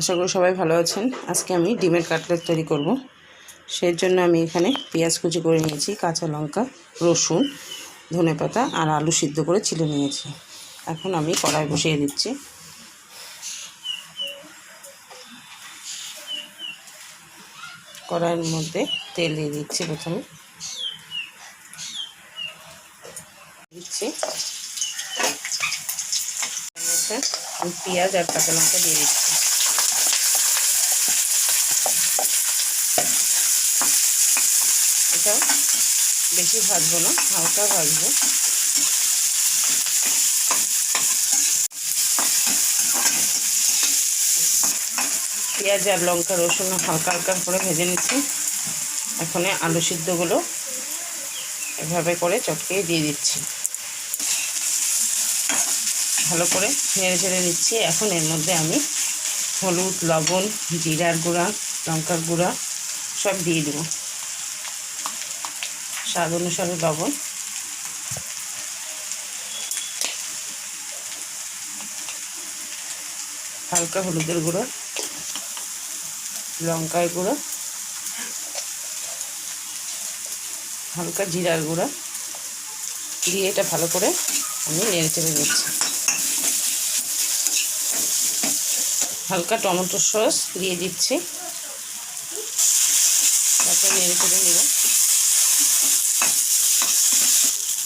আশা করি সবাই ভালো আছেন। আজকে আমি ডিমের কাটলেট তৈরি করব। সেই জন্য আমি এখানে পেঁয়াজ কুচি করে নিয়েছি, কাঁচা লঙ্কা, রসুন ধনেপাতা আর আলু সিদ্ধ করে ছিলে নিয়েছি। এখন আমি কড়াই বসিয়ে দিচ্ছি। কড়াইয়ের মধ্যে তেল দিয়ে দিচ্ছি প্রথমে। দিচ্ছি। পেঁয়াজ আর কাঁচা লঙ্কা দিয়ে দিচ্ছি। এটা বেশি ভাজবো না, হালকা ভাজবো। পেঁয়াজ আর লঙ্কা, রসুন হালকা হালকা করে ভেজে নিচ্ছি। এখন আলু সিদ্ধগুলো এভাবে করে চটকিয়ে দিয়ে দিচ্ছি। ভালো করে নেড়ে চেড়ে নিচ্ছি। এখন এর মধ্যে আমি হলুদ, লবণ, জিরার গুঁড়া, লঙ্কার গুঁড়া সব দিয়ে দেবো। স্বাদ অনুসারে লবণ। হালকা হলুদের গুঁড়ো, লঙ্কার গুঁড়ো, হালকা জিরার গুঁড়া দিয়ে এটা ভালো করে আমি নেড়ে চেড়ে নিচ্ছি। হালকা টমেটো সস দিয়ে দিচ্ছি। তারপর নেড়ে চেড়ে নেব।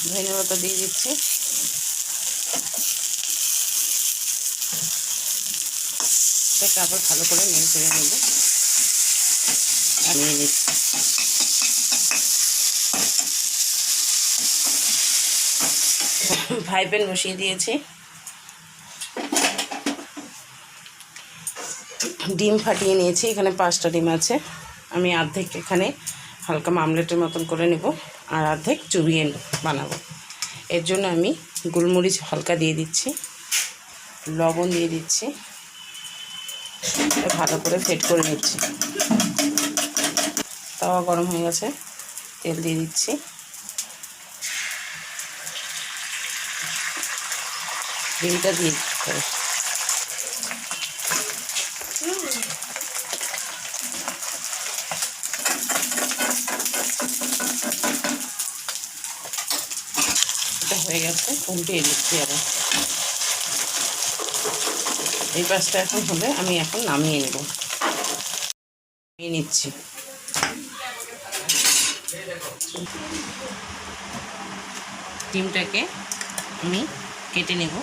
ধনে পাতা দিয়ে দিচ্ছি। এটাকে আবার ভালো করে নেড়ে চেড়ে নেব। আমি নিচ্ছি। ফ্রাই প্যান বসিয়ে দিয়েছি। ডিম ফাটিয়ে নিয়েছি এখানে পাঁচটা ডিম আছে। আমি অর্ধেক এখানে হালকা মামলেটের মতন করে নেব। আর অর্ধেক চুবিয়ে বানাবো। এর জন্য আমি গোলমরিচ হালকা দিয়ে দিচ্ছি, লবণ দিয়ে দিচ্ছি ভালো করে ফেট করে নিচ্ছি। তাওয়া গরম হয়ে গেছে, তেল দিয়ে দিচ্ছি। ডিমটা দিয়ে দিতে এটা হয়ে গেছে উল্টিয়ে দিচ্ছি আবার এই পাশটা এখন হলে আমি এখন নামিয়ে নেব। নামিয়ে নিচ্ছি। ডিমটাকে আমি কেটে নেব।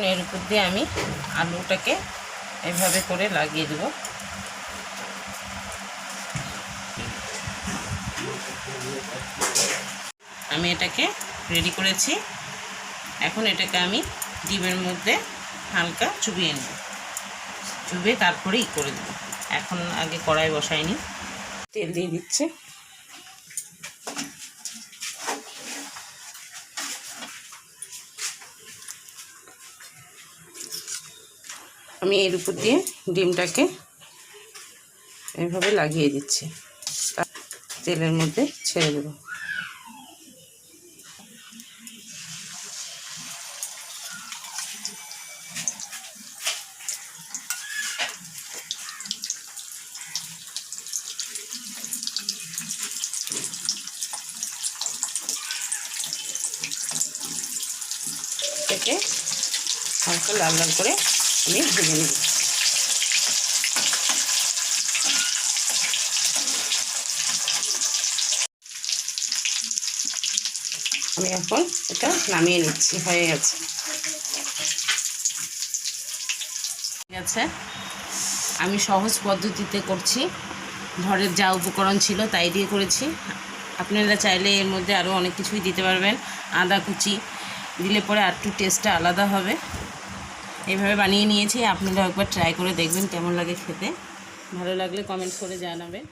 এখন এর উপর দিয়ে আমি আলুটাকে এভাবে করে লাগিয়ে দেব। আমি এটাকে রেডি করেছি। এখন এটাকে আমি ডিমের মধ্যে হালকা চুবিয়ে নেব। চুবিয়ে তারপরে ই করে দেব। এখন আগে কড়াই বসাইনি। তেল দিয়ে দিচ্ছে। আমি এর উপর দিয়ে ডিমটাকে এভাবে লাগিয়ে দিচ্ছি। তেলের মধ্যে ছেড়ে দেব। হালকা লাল লাল করে আমি ভেজে নেব আমি এখন এটা নামিয়ে নিচ্ছি, হয়ে গেছে। ঠিক আছে আমি সহজ পদ্ধতিতে করছি। ঘরের যা উপকরণ ছিল তাই দিয়ে করেছি। আপনারা চাইলে এর মধ্যে আরও অনেক কিছুই দিতে পারবেন। আদা কুচি দিলে পরে আর একটু টেস্টটা আলাদা হবে। এইভাবে বানিয়ে নিয়েছি আপনারা একবার ট্রাই করে দেখবেন কেমন লাগে খেতে। ভালো লাগলে কমেন্ট করে জানাবেন।